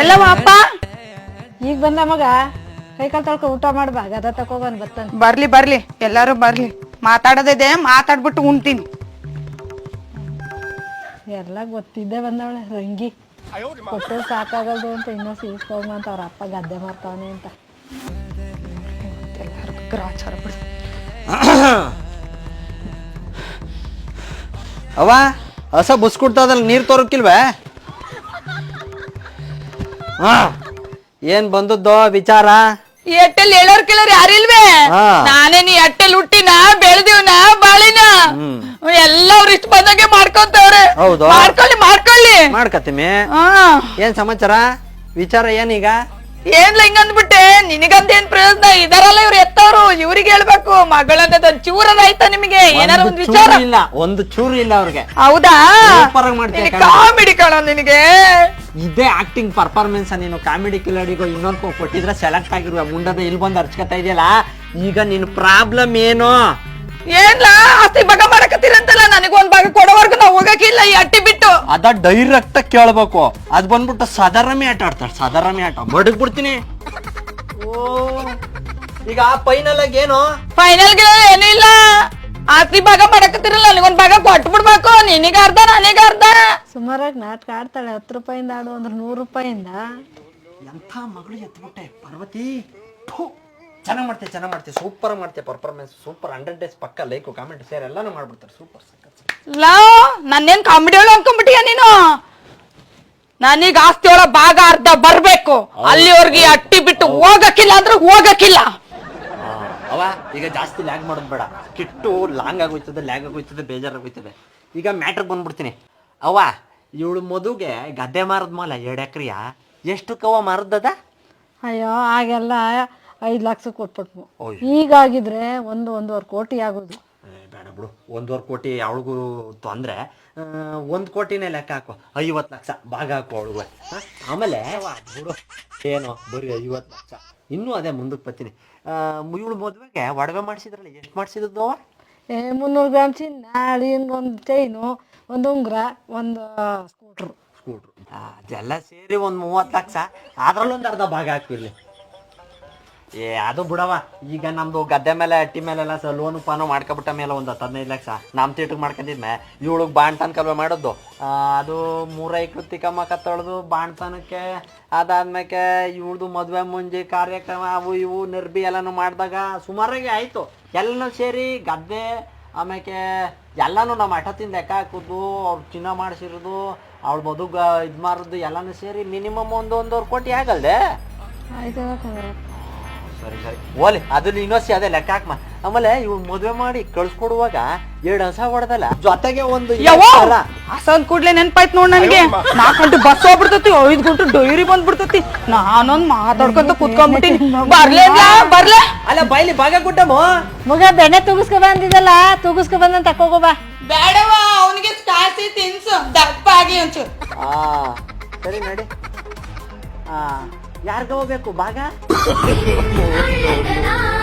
ಎಲ್ಲವ ಅಪ್ಪ? ಈಗ ಬಂದ ಮಗ ಕೈ ಕಾಲು ತೊಳ್ಕೊ ಊಟ ಮಾಡ್ಬಾ ಗದ ತಕೋಬಂದ್ ಬರ್ತಾನೆ ಬರ್ಲಿ ಬರ್ಲಿ ಎಲ್ಲಾರು ಬರ್ಲಿ. ಮಾತಾಡೋದಿದೆ ಮಾತಾಡ್ಬಿಟ್ಟು ಉಣ್ತೀನಿ. ಎಲ್ಲ ಗೊತ್ತಿದ್ದೆ ಬಂದವಳೆ ರಂಗಿ. ಕೊಟ್ಟು ಸಾಕಾಗಲ್ದು ಅಂತ ಇನ್ನೂ ಸೀಸ್ಕೋಮ ಅಂತ ಅವ್ರ ಅಪ್ಪ ಗದ್ದೆ ಮಾಡ್ತಾವನೆ ಅಂತ. ಎಲ್ಲಾರು ಗ್ರಾಚಾರ ಅವ ಹಸ ಬುಸ್ಕುಡ್ತದಲ್ಲ ನೀರ್ ತೋರಕ್ಕಿಲ್ವೇ? ಹಾ. ಏನ್ ಬಂದದ್ದು ವಿಚಾರ? ಏರ್ಟೆಲ್ ಎಟ್ಟೆಲ್ ಹೇಳೋರ್ ಕೇಳೋರ್ ಯಾರಿಲ್ವೇ? ಹಾ. ನಾನೇ ನೀ ಎಟ್ಟೆಲ್ ಹುಟ್ಟಿನ ಬೆಳೆದಿವ್ನ ಬಾಳಿನ? ಎಲ್ಲ ಅವ್ರ ಇಷ್ಟ ಬಂದಂಗೆ ಮಾಡ್ಕೊಂತವ್ರೆ. ಹೌದು. ಮಾಡ್ಕೊಳ್ಳಿ ಮಾಡ್ಕೊಳ್ಳಿ. ಮಾಡ್ಕತಿಮಿ ಹಾ. ಏನ್ ಸಮಾಚಾರ? ವಿಚಾರ ಏನೀಗ? ಏನ್ಲ ಹಿಂಗ ಅಂದ್ಬಿಟ್ಟೆ ನಿನಗಂತ ಏನ್ ಪ್ರಯೋಜನ? ಇದಾರಲ್ಲ ಇವ್ರು ಎತ್ತವ್ರು. ಇವ್ರಿಗೆ ಹೇಳ್ಬೇಕು. ಮಗಳಂತ ಚೂರದ ಆಯ್ತಾ ನಿಮಗೆ? ಏನಾರ ಒಂದ್ ಒಂದು ವಿಚಾರ? ಚೂರು ಇಲ್ಲ. ಒಂದು ಚೂರು ಇಲ್ಲ ಅವ್ರಿಗೆ. ಹೌದಾ? Super ಆಗ್ ಮಾಡ್ತೀಯ ಕಣೋ. ಕಾಮಿಡಿ ಕಣ ನಿನಗೆ. ಇದೇ ಆಕ್ಟಿಂಗ್ ಪರ್ಫಾರ್ಮೆನ್ಸ್ ನೀನು ಕಾಮಿಡಿ ಕಿಲಾಡಿಗೋ ಇನ್ನೊಂದು ಕೊಟ್ಟಿದ್ರೆ ಸೆಲೆಕ್ಟ್ ಆಗಿರುವ ಮುಂಡದ ಇಲ್ಲಿ ಬಂದು ಅರ್ಚ್ಕೊತಾ ಇದೆಯಲ್ಲ? ಈಗ ನಿನ್ ಪ್ರಾಬ್ಲಮ್ ಏನು? ಏನ್ಲ? ಆಸ್ತಿ ಭಾಗ ಮಾಡಕತ್ತೀರಂತಲ್ಲ? ನನಗೊಂದ್ ಭಾಗ ಕೊಡೋವರ್ಗು ನಾವು ಹೋಗಕ್ಕಿಲ್ಲ ಈ ಅಟ್ಟಿ ಬಿಟ್ಟು. ಅದ ಡೈರೆಕ್ಟ್ ಕೇಳ್ಬೇಕು. ಅದ್ ಬಂದ್ಬಿಟ್ಟು ಸದರಮಿ ಆಟ ಆಡ್ತಾಳೆ ಸದರಮಿ ಆಟ. ಬಡಗ್ ಬಿಡ್ತೀನಿ ಓ ಈಗ ಫೈನಲ್ ಆಗಿ ಏನು? ಫೈನಲ್ಗೆ ಏನೂ ಇಲ್ಲ. ಆಸ್ತಿ ಭಾಗ ಮಾಡಕತ್ತಿರಲ್ಲ? ನನಗೊಂದ್ ಭಾಗ ಕೊಟ್ಬಿಡ್ಬೇಕು. ನಿನಗ ಅರ್ಧ ನನಗ ಅರ್ಧ. ಸುಮಾರಾಗಿ ನಾಟಕ ಆಡ್ತಾಳೆ ಹತ್ತು ರೂಪಾಯಿಂದ ಆಡು ಅಂದ್ರೆ ನೂರು ರೂಪಾಯಿಂದ. ಎಂಥ ಮಗಳು ಎತ್ಬಿಟ್ಟೆ ಪಾರ್ವತಿ. ಚೆನ್ನಾಗಿ ಮಾಡ್ತೀವಿ ಚೆನ್ನಾಗಿ ಮಾಡ್ತೀಯ ಸೂಪರ್ ಮಾಡ್ತೀವಿ ಪರ್ಫಾರ್ಮೆನ್ಸ್ ಸೂಪರ್ ಹಂಡ್ರೆಡ್ ಡೇಸ್ ಪಕ್ಕ ಲೈಕ್ ಕಾಮೆಂಟ್ ಶೇರ್ ಎಲ್ಲಾನು ಮಾಡ್ಬಿಡ್ತಾರೆ ಸೂಪರ್ ಸಕ್ಕತ್ ಲಾ ನನ್ನೇನ್ ಕಾಮಿಡಿ ಒಳ ಅನ್ಕೊಂಡ್ಬಿಟ್ಟಿಯ ನೀನು? ನಾನೀಗ ಆಸ್ತಿ ಒಳ ಭಾಗ ಅರ್ಧ ಬರ್ಬೇಕು. ಅಲ್ಲಿವರೆಗೆ ಅಟ್ಟಿ ಬಿಟ್ಟು ಹೋಗಕ್ಕಿಲ್ಲ ಅಂದ್ರೆ ಹೋಗಕ್ಕಿಲ್ಲ. ಅವ ಈಗ ಜಾಸ್ತಿ ಲ್ಯಾಗ್ ಮಾಡೋದು ಬೇಡ. ಕಿಟ್ಟು ಲಾಂಗ್ ಆಗೋಯ್ತದೆ ಲ್ಯಾಗ್ ಆಗೋಯ್ತದೆ ಬೇಜಾರಾಗೋಯ್ತದೆ ಈಗ ಮ್ಯಾಟ್ರಿಗೆ ಬಂದ್ಬಿಡ್ತೀನಿ. ಅವ ಇವಳು ಮದುಗೆ ಗದ್ದೆ ಮಾರದ್ ಮಾಲ ಎರಡು ಎಕ್ರಿಯ? ಎಷ್ಟು ಕವ ಮಾರದದ ಅಯ್ಯೋ ಆಗೆಲ್ಲ ಐದು ಲಕ್ಷ ಕೊಟ್ಬಿಟ್ವು. ಈಗಾಗಿದ್ರೆ ಒಂದು ಒಂದೂವರೆ ಕೋಟಿ ಆಗೋದು. ಏ, ಬೇಡ ಬಿಡು. ಒಂದೂವರೆ ಕೋಟಿ ಅವಳಿಗೂ ತೊಂದ್ರೆ. ಒಂದು ಕೋಟಿನೇ ಲೆಕ್ಕ ಹಾಕು. ಐವತ್ತು ಲಕ್ಷ ಭಾಗ ಹಾಕು ಅವಳಿಗೆ. ಆಮೇಲೆ ಬಿಡು. ಏನು ಬರೀ ಐವತ್ತು ಲಕ್ಷ. ಇನ್ನೂ ಅದೇ ಮುಂದಕ್ಕೆ ಬರ್ತೀನಿ. ಇವಳು ಮದುವೆಗೆ ಒಡವೆ ಮಾಡಿಸಿದ್ರಲ್ಲ ಎಷ್ಟು ಮಾಡಿಸಿದ್ದು ಮುನ್ನೂರು ಗ್ರಾಮ್ ಚಿನ್ನ ಅಳಿಯನ್ಗೆ ಒಂದು ಚೈನು ಒಂದು ಉಂಗುರ, ಒಂದು ಸ್ಕೂಟ್ರು ಸ್ಕೂಟ್ರು ಅದೆಲ್ಲ ಸೇರಿ ಒಂದು ಮೂವತ್ತು ಲಕ್ಷ. ಅದ್ರಲ್ಲೊಂದು ಅರ್ಧ ಭಾಗ ಹಾಕ್ಬಿರ್ಲಿ ಏ ಅದು ಬಿಡವ ಈಗ ನಮ್ದು ಗದ್ದೆ ಮೇಲೆ ಅಟ್ಟಿ ಮೇಲೆಲ್ಲ ಸ ಲೋನು ಪಾನು ಮಾಡ್ಕೊಬಿಟ್ಟ ಮೇಲೆ ಒಂದು ಹತ್ತು ಹದಿನೈದು ಲಕ್ಷ. ನಮ್ಮ ತೇಟಿಗೆ ಮಾಡ್ಕೊಂಡಿದ್ಮೆ. ಇವಳಿಗೆ ಬಾಣ್ತನ ಕಲ್ವೆ ಮಾಡೋದು ಆ, ಅದು ಮೂರೈಕ್ಳು ತಿಕ್ಕಮ್ಮ ಕತ್ತೊಳ್ದು ಬಾಣ್ತನಕ್ಕೆ ಅದಾದ್ಮೇಲೆ ಇವಳ್ದು ಮದುವೆ ಮುಂಜಿ ಕಾರ್ಯಕ್ರಮ ಅವು ಇವು ನಿರ್ಬಿ ಎಲ್ಲನೂ ಮಾಡಿದಾಗ ಸುಮಾರಾಗಿ ಆಯಿತು. ಎಲ್ಲನೂ ಸೇರಿ ಗದ್ದೆ ಆಮೇಲೆ ಎಲ್ಲನೂ ನಮ್ಮ ಹಠದಿಂದ ಲೆಕ್ಕ ಹಾಕೋದು ಅವ್ರು ಚಿನ್ನ ಮಾಡಿಸಿರೋದು ಅವ್ಳ ಮದುಗ ಇದು ಮಾರೋದು ಎಲ್ಲನೂ ಸೇರಿ ಮಿನಿಮಮ್ ಒಂದು ಒಂದೂವರೆ ಕೋಟಿ ಆಗಲ್ದೆ? ಆಯ್ತು ಸರಿ ಸರಿ. ಓಲಿ ಅದು ಇನ್ನೊಸಿ ಅದೇ ಲೆಕ್ಕ ಹಾಕ್ಮ. ಆಮೇಲೆ ಇವ್ ಮದ್ವೆ ಮಾಡಿ ಕಳ್ಸ್ಕೊಡುವಾಗ ಎರಡು ಹಸ ಹೊಡೆದಲ್ಲ. ಜೊತೆಗೆ ಒಂದು. ಹಸಂದ್ ಕೂಡ್ಲೆ ನೆನ್ಪಾಯ್ತು ನೋಡ್ ನನಗೆ. ನಾಲ್ಕು ಗಂಟೆ ಬಸ್ ಹೋಗ್ಬಿಡ್ತತಿ ಐದ್ ಗಂಟೆ ಡೈರಿ ಬಂದ್ಬಿಡ್ತತಿ. ನಾನೊಂದ್ ಮಾತಾಡ್ಕೊಂತ ಕುತ್ಕೊಂಡ್ಬಿಟ್ಟಿನಿ ಬರ್ಲೇ ಬರ್ಲೇ? ಅಲ್ಲ ಬೈಲಿ ಭಾಗ ಕೊಟ್ಟಮ್ಮ ಮಗ ಬೆಣ್ಣೆ ತೂಗಿಸ್ಕೊ ಬಂದಿದ್ದಲ್ಲ ತೂಗಿಸ್ಕೊ ಬಂದಂತ ತಕೋಗೋ ಬಾ. ಬೇಡವ ಅವನಿಗೆ ಕಾಸಿ ತಿನ್ಸು ದಪ್ಪ ಆಗಿ ಒಂಚೂರು ಆ ಸರಿ ನಡಿ. ಆ. ಯಾರಿಗೆ ಹೋಗ್ಬೇಕು ಭಾಗ?